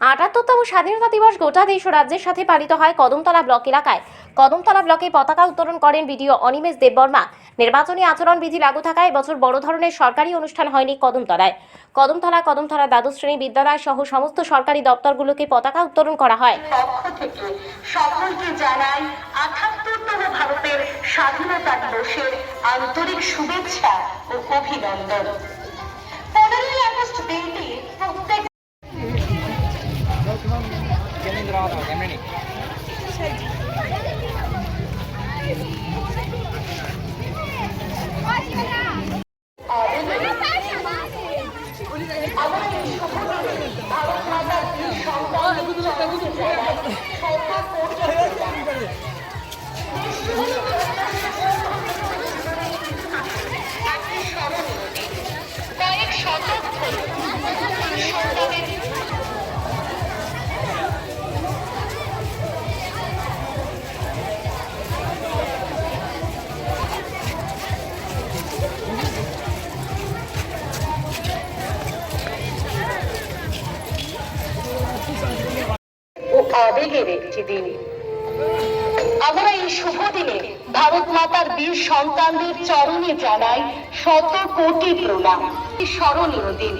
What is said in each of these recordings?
আটাত্তরতম স্বাধীনতা দিবস গোটা দেশ রাজ্যের সাথে পালিত হয় কদমতলা ব্লক এলাকায়। কদমতলা ব্লকে পতাকা উত্তোলন করেন বিডিও অনিমেষ দেববর্মা। নির্বাচনী আচরণ বিধি লাগু থাকায় এবছর বড় ধরনের সরকারি অনুষ্ঠান হয়নি কদমতলায়। কদমতলা কদমতলা দ্বাদশ শ্রেণি বিদ্যালয় সহ সমস্ত সরকারি দপ্তরগুলোকে পতাকা উত্তোলন করা হয়। শুভেচ্ছা ও অভিনন্দন। পনেরোই আগস্ট দিনটি প্রত্যেক আবেগের একটি দিন। আমরা এই শুভ দিনে ভারত মাতার বীর সন্তানদের চরণে জানাই শত কোটি প্রণাম। স্মরণীয় দিন।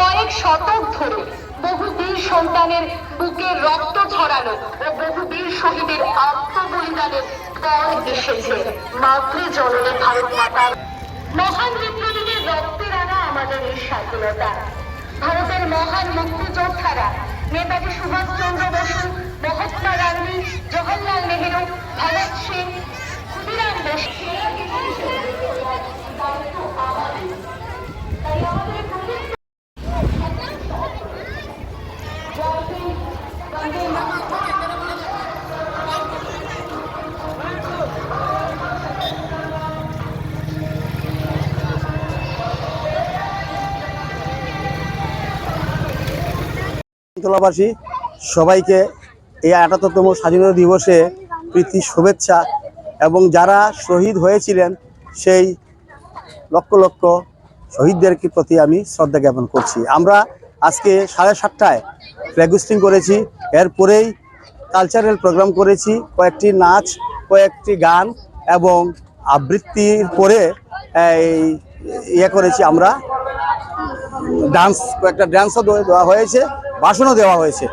কয়েক শতক ধরে বহু বীর সন্তানের বুকের রক্ত ঝরানো ও বহু বীর শহীদের আত্মবলিদানের পর এসেছে মাতৃ ভারত মাতার। মহান বিপ্লবীদের রক্তের আনা আমাদের এই স্বাধীনতা। ভারতের মহান মুক্তিযোদ্ধারা নেতাজি সুভাষচন্দ্র বসু মহাত্মা শকুন্তলাবাসী সবাইকে এই আটাত্তরতম স্বাধীনতা দিবসে প্রীতি, শুভেচ্ছা এবং যারা শহীদ হয়েছিলেন, সেই লক্ষ লক্ষ শহীদদেরকে প্রতি আমি শ্রদ্ধা জ্ঞাপন করছি। আমরা আজকে সাড়ে সাতটায় ফ্ল্যাগস্টিং করেছি, এরপরেই কালচারাল প্রোগ্রাম করেছি, কয়েকটি নাচ, কয়েকটি গান এবং আবৃত্তির পরে এই ইয়ে করেছি আমরা। ডান্স, কয়েকটা ডান্সও দেওয়া হয়েছে। ভাষণও দেওয়া হয়েছে।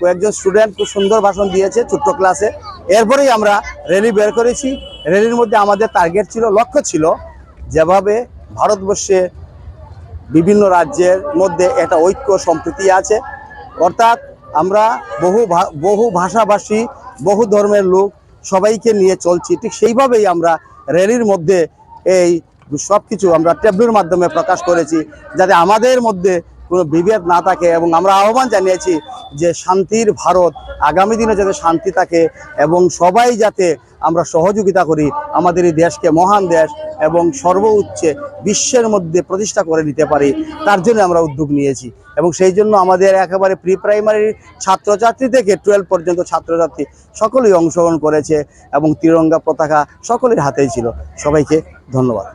কয়েকজন স্টুডেন্ট খুব সুন্দর ভাষণ দিয়েছে ছোট্ট ক্লাসে এরপরেই আমরা র্যালি বের করেছি। র্যালির মধ্যে আমাদের টার্গেট ছিল, লক্ষ্য ছিল যেভাবে ভারতবর্ষে বিভিন্ন রাজ্যের মধ্যে একটা ঐক্য সম্প্রীতি আছে। অর্থাৎ আমরা বহু বহু ভাষাভাষী, বহু ধর্মের লোক সবাইকে নিয়ে চলছি। ঠিক সেইভাবেই আমরা র্যালির মধ্যে এই সব কিছু আমরা ট্যাবলুর মাধ্যমে প্রকাশ করেছি। যাতে আমাদের মধ্যে কোনো বিভেদ না থাকে এবং আমরা আহ্বান জানিয়েছি যে শান্তির ভারত, আগামী দিনে যাতে শান্তি থাকে এবং সবাই যাতে আমরা সহযোগিতা করি, আমাদের এই দেশকে মহান দেশ এবং সর্বোচ্চে বিশ্বের মধ্যে প্রতিষ্ঠা করে নিতে পারি, তার জন্য আমরা উদ্যোগ নিয়েছি। এবং সেই জন্য আমাদের একেবারে প্রি প্রাইমারির ছাত্রছাত্রী থেকে টুয়েলভ পর্যন্ত ছাত্রছাত্রী সকলেই অংশগ্রহণ করেছে এবং তিরঙ্গা পতাকা সকলের হাতেই ছিল। সবাইকে ধন্যবাদ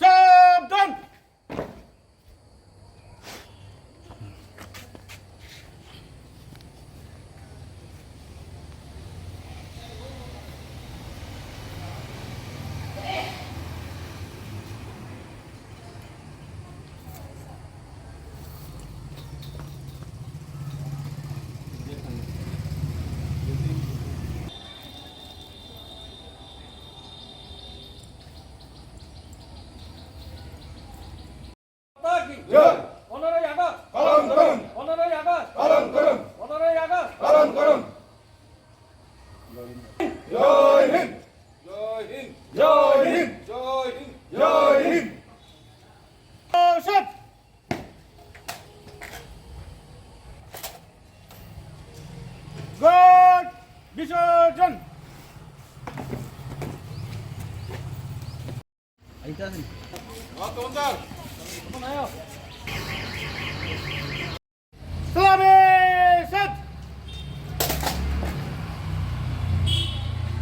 সাবধান জয়। পনেরোই আগস্ট। পালন করুন। পনেরোই আগস্ট। পালন করুন। পনেরোই আগস্ট। পালন করুন। জয় হিন্দ। জয় হিন্দ। জয় হিন্দ। জয় হিন্দ। জয় হিন্দ। গড বিসর্জন। সমাবেশ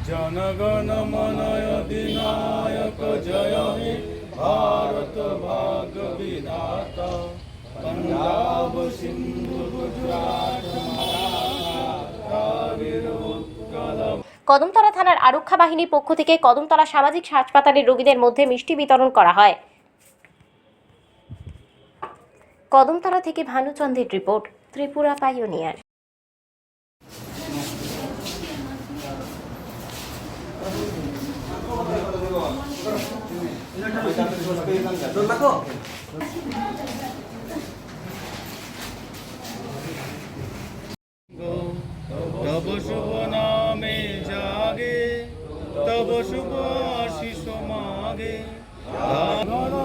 জনগণ মন অধিনায়ক জয় হে ভারত বিধাতা। পঞ্জাব সিন্ধু গুজরাট কদমতলা থানার আরক্ষা বাহিনীর পক্ষ থেকে কদমতলা সামাজিক হাসপাতালের রোগীদের মধ্যে মিষ্টি বিতরণ করা হয়। কদমতলা থেকে ভানুচন্দ্রের রিপোর্ট, ত্রিপুরা পাইওনিয়ার। তব শুভ নামে জাগে, তব শুভ আশিস মাগে। ধন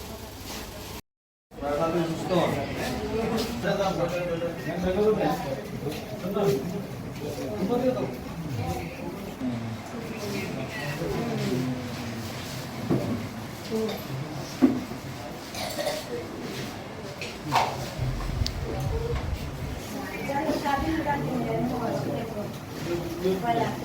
Voilà.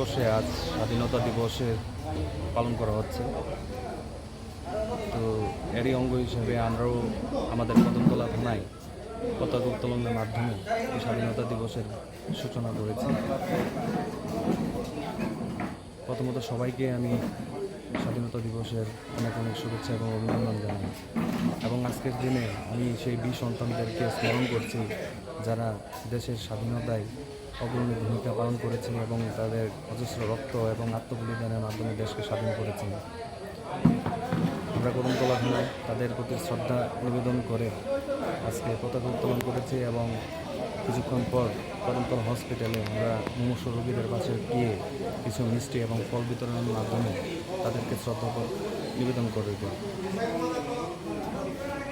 ভারতবর্ষে আজ স্বাধীনতা দিবসে পালন করা হচ্ছে। তো এরই অঙ্গ হিসেবে আমরাও আমাদের কদমতলা থানায় পতাকা উত্তোলনের মাধ্যমে স্বাধীনতা দিবসের সূচনা করেছি। প্রথমত সবাইকে আমি স্বাধীনতা দিবসের অনেক অনেক শুভেচ্ছা এবং অভিনন্দন জানাই। এবং আজকের দিনে আমি সেই বীর সন্তানদেরকে স্মরণ করছি যারা দেশের স্বাধীনতায় অগ্রণী ভূমিকা পালন করেছেন এবং তাদের অজস্র রক্ত এবং আত্মবলিদানের মাধ্যমে দেশকে স্বাধীন করেছেন। আমরা কদমতলা থানায় তাদের প্রতি শ্রদ্ধা নিবেদন করে আজকে পতাকা উত্তোলন করেছি এবং কিছুক্ষণ পর কদমতলা হসপিটালে আমরা মুমূর্ষ রোগীদের পাশে গিয়ে কিছু মিষ্টি এবং ফল বিতরণের মাধ্যমে তাদেরকে শ্রদ্ধা নিবেদন করে